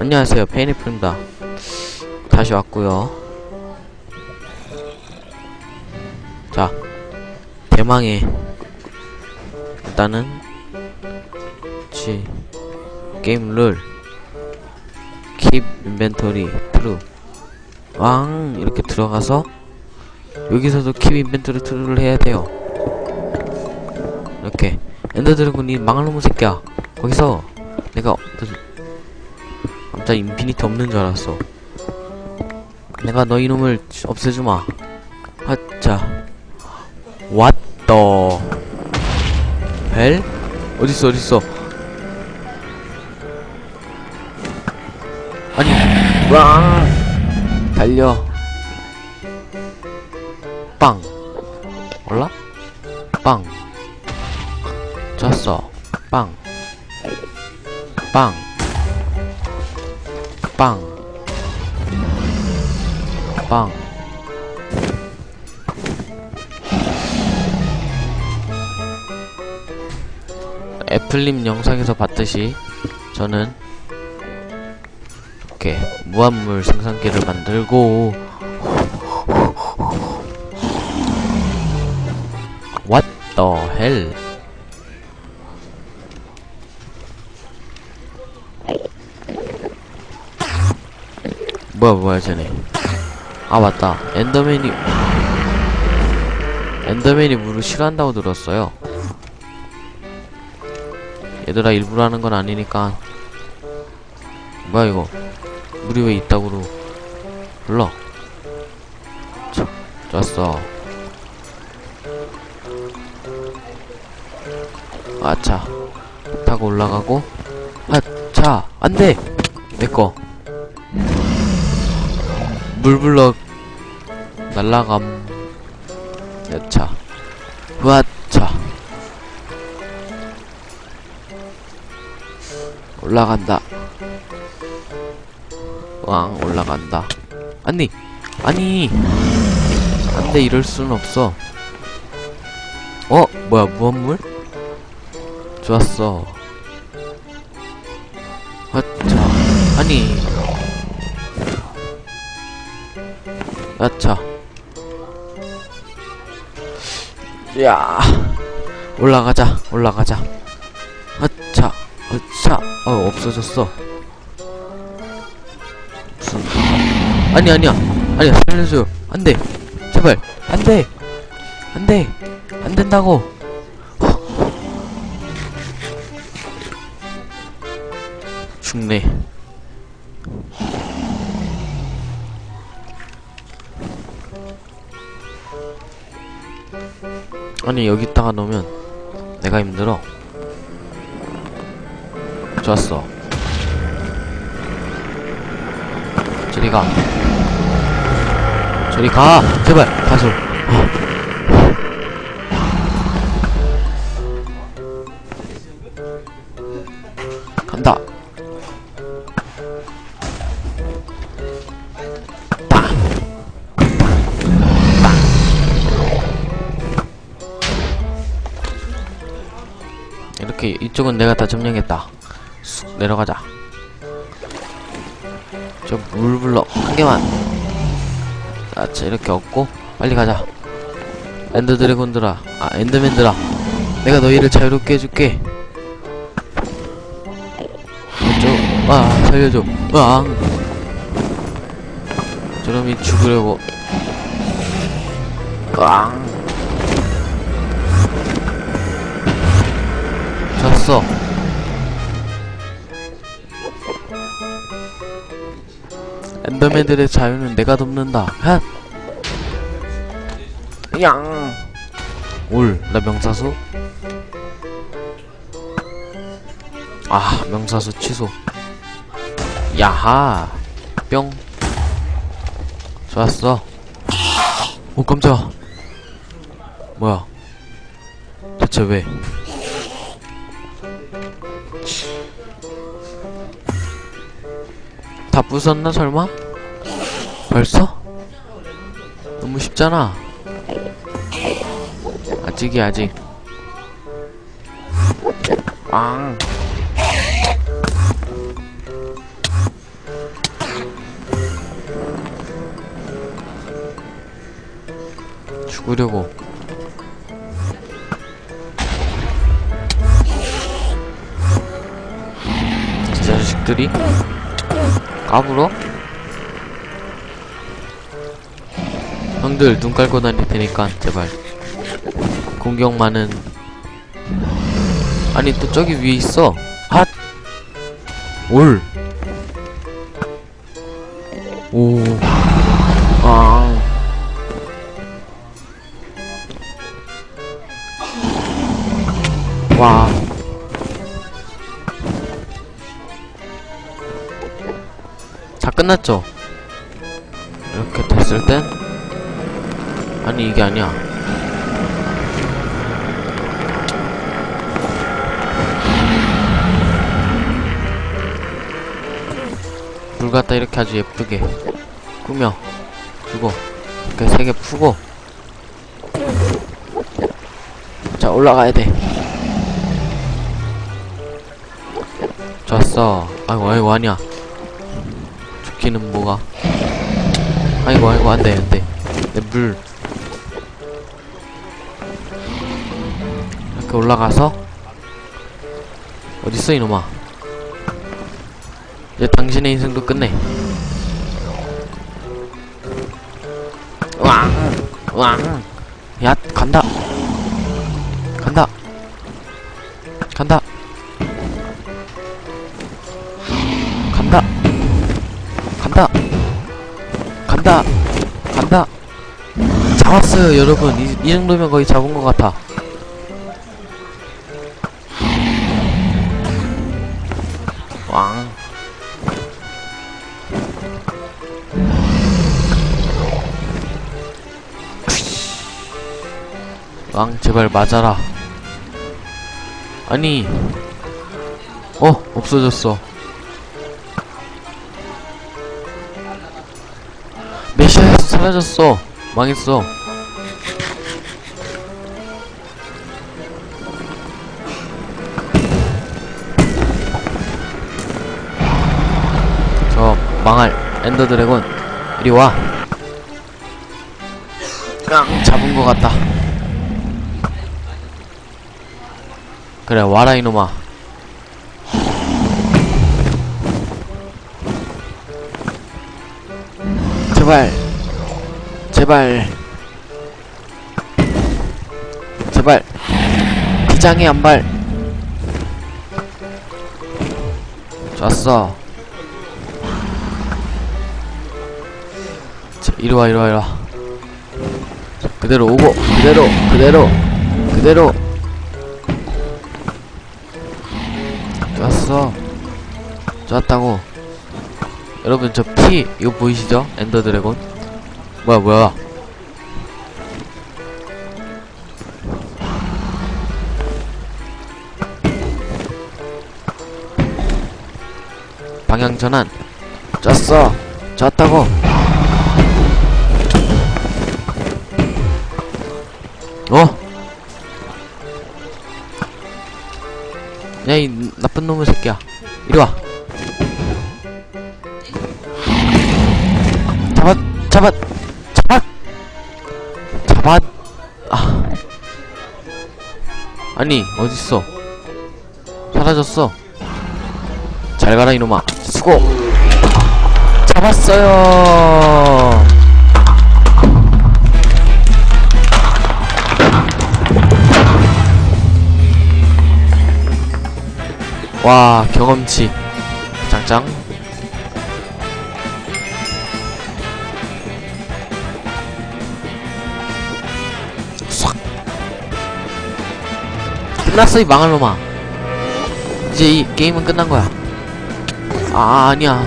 안녕하세요. 페이니프입니다. 다시 왔고요. 자 대망의 일단은 지 게임 룰 keep inventory true. 왕! 이렇게 들어가서 여기서도 keep inventory true를 해야 돼요. 이렇게. 엔더 드래곤이 망할 놈의 새끼야. 거기서 내가 깜짝 인피니트 없는 줄 알았어. 내가 너 이놈을 없애주마. 하자. The hell? 어딨어 어딨어? 아니. 왕 달려. 빵. 올라? 빵. 졌어. 빵. 빵, 빵, 빵. 애플님 영상에서 봤듯이 저는 이렇게 무한물 생산기를 만들고 What the hell? 뭐야 뭐야 쟤네. 아 맞다. 엔더맨이 엔더맨이 물을 싫어한다고 들었어요. 얘들아 일부러 하는 건 아니니까. 뭐야 이거? 물이 왜 이따구로 불러? 자, 좋았어. 아차. 타고 올라가고. 아차 안돼! 내꺼 물블럭 날라감 여차. 으아차. 올라간다. 왕 올라간다. 아니 아니. 안돼 이럴 순 없어. 어 뭐야 무한물? 좋았어. 아차. 아니 야차 야 올라가자 올라가자. 아차 아차. 어 없어졌어. 아니 아니야. 아니야 살려줘요 안돼. 제발. 안돼. 안돼. 안된다고. 죽네 아니 여기다가 놓으면 내가 힘들어. 좋았어. 저리 가. 저리 가. 제발 가서 간다 이쪽은 내가 다 점령했다. 쑥 내려가자. 저 물블럭 한 개만. 아차 이렇게 얻고 빨리 가자. 엔더 드래곤들아. 아 엔더맨들아. 내가 너희를 자유롭게 해줄게. 이쪽 아 살려줘. 으앙 저놈이 죽으려고. 으앙 졌어 엔더맨들의 자유는 내가 돕는다 핫! 양! 올, 나 명사수? 아, 명사수 취소. 야하! 뿅. 좋았어. 오, 깜짝아. 뭐야. 대체 왜? 다 부쉈나 설마? 벌써? 너무 쉽잖아. 아직이 아직. 왕 죽으려고. 진짜 자식들이? 까불어? 형들 눈 깔고 다닐 테니까 제발 공격 많은 아니 또 저기 위에 있어 핫! 올! 오. 끝났죠? 이렇게 됐을 땐? 아니, 이게 아니야. 물 갖다 이렇게 아주 예쁘게 꾸며 주고 이렇게 세 개 푸고 자 올라가야 돼 좋았어 아이고 아이고 아니야 죽기는 뭐가 아이고 아이고 안돼 안돼 내물 이렇게 올라가서 어딨어 이놈아 이제 당신의 인생도 끝내. 왕! 왕! 야, 간다! 간다! 간다! 간다! 간다! 간다! 간다! 잡았어요, 여러분. 이, 이 정도면 거의 잡은 것 같아. 왕. 왕 제발 맞아라 아니 어 없어졌어 사라졌어. 망했어. 저 망할 엔더 드래곤 이리 와. 깡 잡은 것 같다. 그래 와라 이놈아. 제발 제발. 제발. 비장의 한발. 좋았어. 자, 이리와 이리와 이리와. 자, 그대로 오고 그대로 그대로 그대로. 좋았어. 좋았다고. 여러분 저 피 이거 보이시죠? 엔더 드래곤 뭐야 뭐야 방향 전환 쪘어 좋았다고 어? 야, 이 나쁜 놈의 새끼야. 이리 와. 잡았, 잡았, 아니, 어딨어? 사라졌어. 잘 가라, 이놈아. 수고! 잡았어요! 와 경험치 짱짱 끝났어 이 망할 놈아 이제 이 게임은 끝난 거야 아 아니야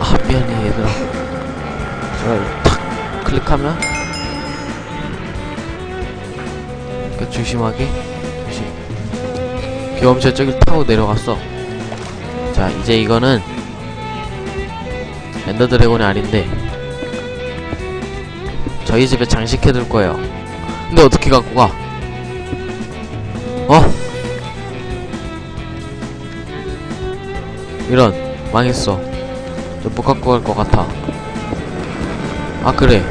아 미안해 얘들아 저걸 탁 클릭하면 이렇게 조심하게 조심 경험치 저길 타고 내려갔어. 자, 이제 이거는 엔더 드래곤이 아닌데 저희 집에 장식해둘 거예요. 근데 어떻게 갖고 가? 이런 망했어. 좀 못 갖고 갈 것 같아. 아 그래.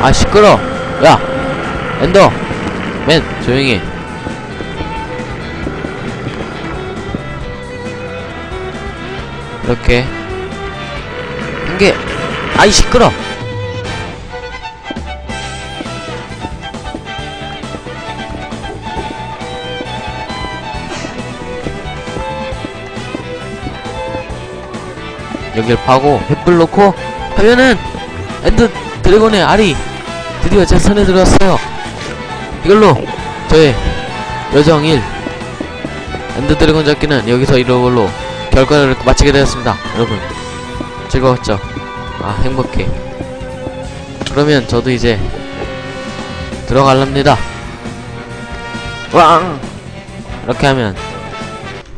아 시끄러. 야 엔더. 맨 조용히 이렇게. 한개. 아이 시끄러. 여길 파고 횃불 놓고 하면은 엔드 드래곤의 알이 드디어 제 손에 들어왔어요. 이걸로 저의 여정 1 엔드 드래곤 잡기는 여기서 이런 걸로 결과를 마치게 되었습니다. 여러분 즐거웠죠? 아 행복해. 그러면 저도 이제 들어갈랍니다. 왕! 이렇게 하면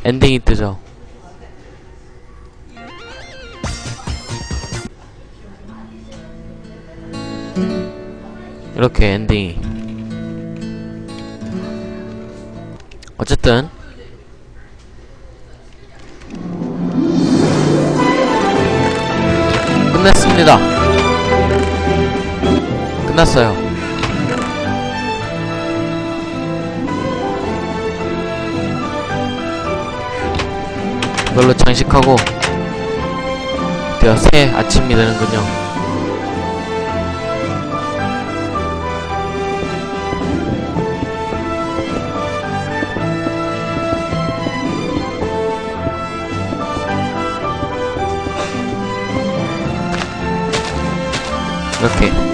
엔딩이 뜨죠 이렇게 엔딩이. 어쨌든. 끝냈습니다. 끝났어요. 이걸로 장식하고 드디어 새 아침이 되는군요 이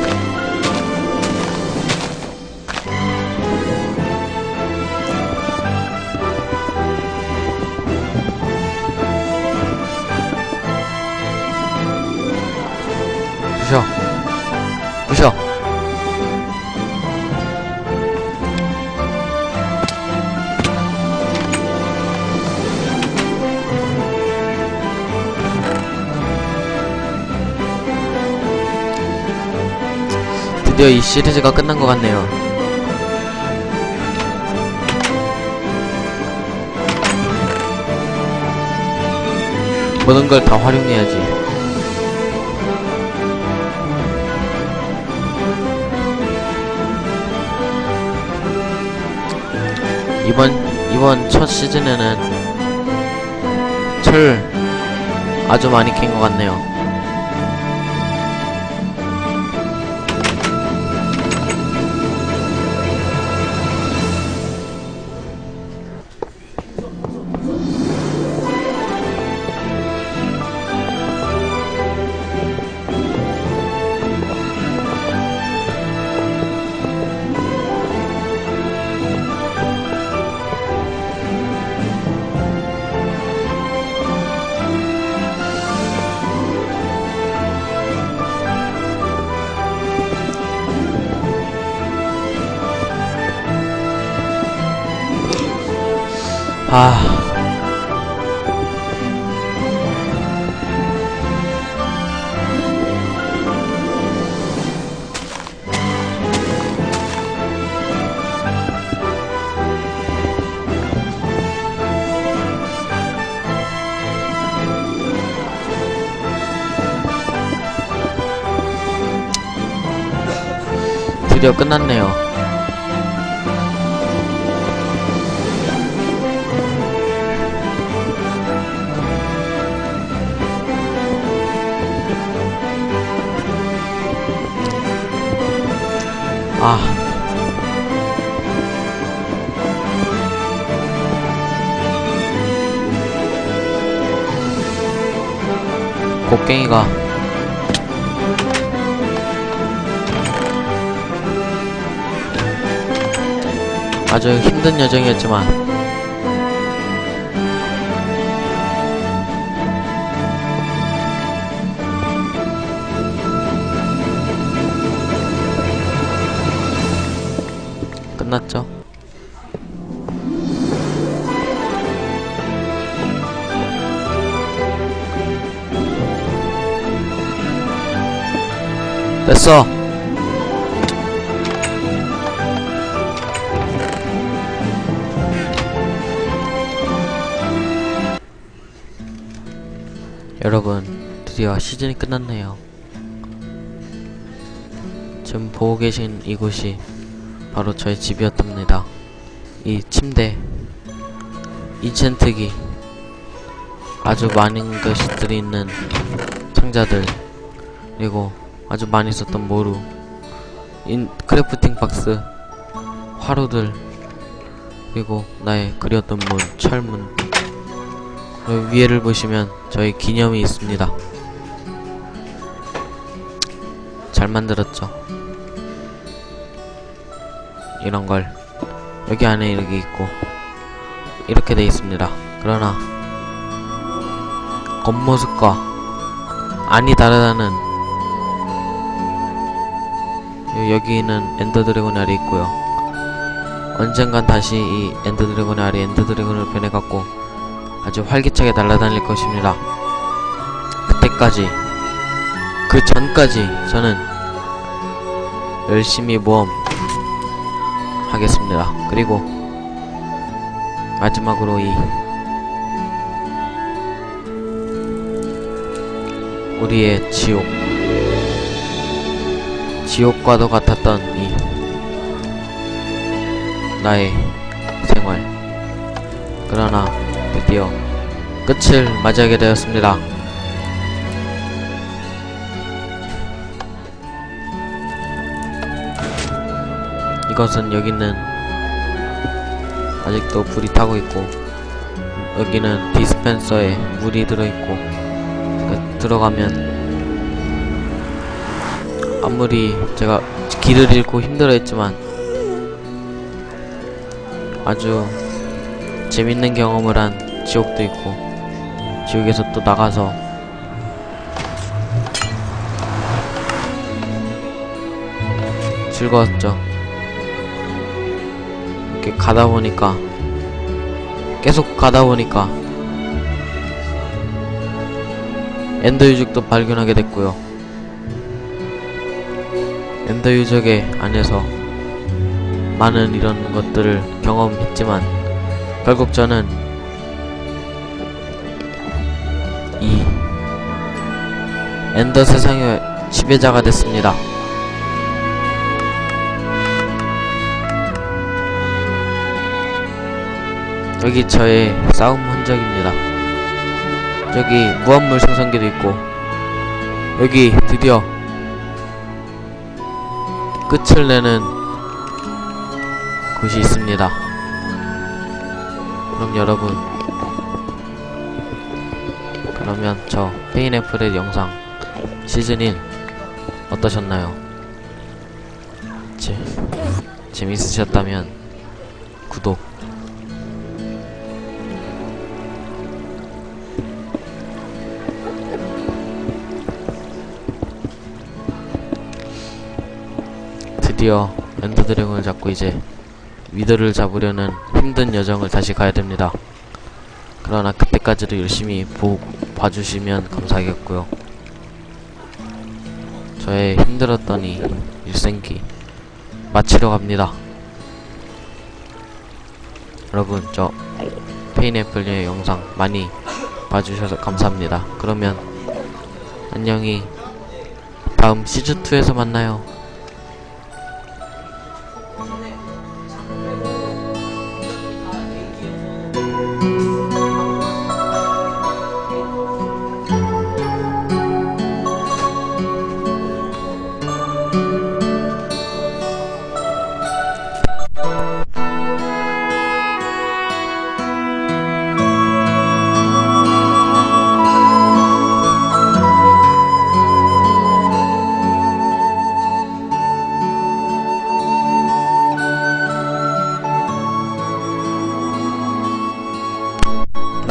드디어 이 시리즈가 끝난 것 같네요. 모든 걸 다 활용해야지. 이번 이번 첫 시즌에는 철 아주 많이 캔 것 같네요. 아. 드디어 끝났네요. 아. 곡괭이가 아주 힘든 여정이었지만 끝났죠. 됐어. 여러분, 드디어 시즌이 끝났네요. 지금 보고 계신 이곳이 바로 저의 집이었답니다. 이 침대, 인챈트기, 아주 많은 것들이 있는 상자들, 그리고 아주 많이 썼던 모루, 인 크래프팅 박스, 화로들, 그리고 나의 그렸던 문, 철문. 그 위에를 보시면 저희 기념이 있습니다. 잘 만들었죠. 이런 걸 여기 안에 이렇게 있고 이렇게 돼 있습니다. 그러나 겉모습과 안이 다르다는 여기는 엔더 드래곤 알이 있고요. 언젠간 다시 이 엔더 드래곤 알이 엔더 드래곤을 변해갖고 아주 활기차게 날아다닐 것입니다. 그때까지 그 전까지 저는 열심히 모험 하겠습니다. 그리고 마지막으로 이 우리의 지옥 지옥과도 같았던 이 나의 생활 그러나 드디어 끝을 맞이하게 되었습니다. 이것은 여기는 아직도 불이 타고 있고 여기는 디스펜서에 물이 들어있고 그 들어가면 아무리 제가 길을 잃고 힘들어했지만 아주 재밌는 경험을 한 지옥도 있고 지옥에서 또 나가서 즐거웠죠. 이렇게 가다 보니까 계속 가다 보니까 엔더 유적도 발견하게 됐고요. 엔더 유적의 안에서 많은 이런 것들을 경험했지만 결국 저는 이 엔더 세상의 지배자가 됐습니다. 여기 저의 싸움 흔적입니다. 저기 무한물 생성기도 있고 여기 드디어 끝을 내는 곳이 있습니다. 그럼 여러분 그러면 저 페인애플의 영상 시즌1 어떠셨나요? 재, 재밌으셨다면 구독 드디어 엔더 드래곤을 잡고 이제 위더를 잡으려는 힘든 여정을 다시 가야 됩니다. 그러나 그때까지도 열심히 보, 봐주시면 감사하겠고요. 저의 힘들었던 이 일생기 마치러 갑니다. 여러분 저 페인애플의 영상 많이 봐주셔서 감사합니다. 그러면 안녕히 다음 시즌2에서 만나요.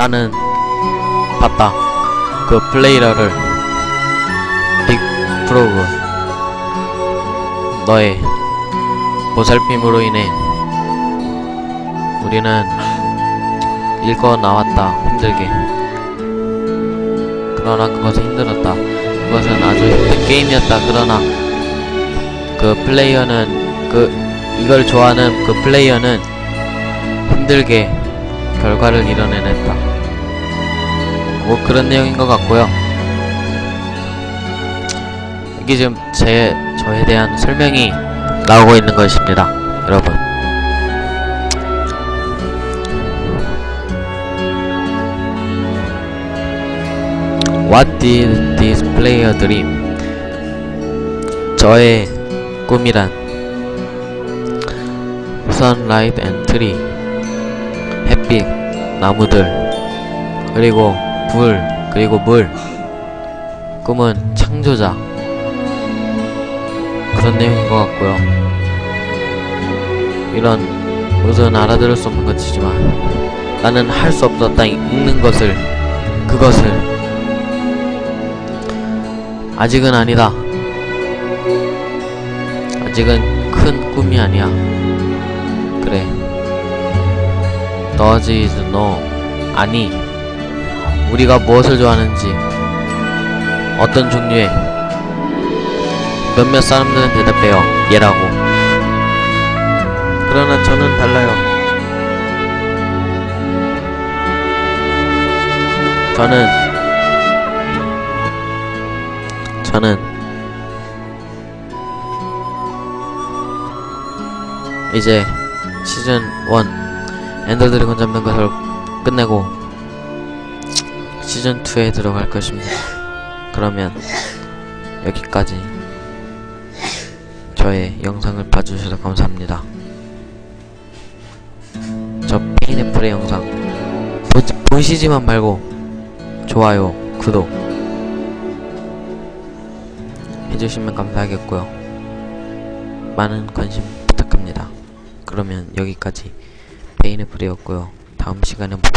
나는 봤다. 그 플레이러를 빅 프로그 너의 보살핌으로 인해 우리는 읽어 나왔다 힘들게 그러나 그것은 힘들었다 그것은 아주 힘든 게임이었다 그러나 그 플레이어는 그 이걸 좋아하는 그 플레이어는 힘들게 결과를 이뤄내냈다. 뭐 그런 내용인 것 같고요. 이게 지금 제 저에 대한 설명이 나오고 있는 것입니다, 여러분. What did this player dream? 저의 꿈이란 sunlight and tree 햇빛, 나무들 그리고 불, 그리고 물. 꿈은 창조자. 그런 내용인 것 같고요. 이런 우선 알아들을 수 없는 것이지만 나는 할 수 없었다 읽는 것을 그것을. 아직은 아니다. 아직은 큰 꿈이 아니야. 그래. Does is 아니 우리가 무엇을 좋아하는지 어떤 종류의 몇몇 사람들은 대답해요. 얘라고. 그러나 저는 달라요. 저는 저는 이제 시즌 1 엔더 드래곤 잡는 것을 끝내고 시즌 2에 들어갈 것입니다. 그러면 여기까지 저의 영상을 봐주셔서 감사합니다. 저 페인애플의 영상 보, 보시지만 말고 좋아요, 구독 해주시면 감사하겠고요. 많은 관심 부탁합니다. 그러면 여기까지 페인애플이었고요. 다음 시간에 봅시다.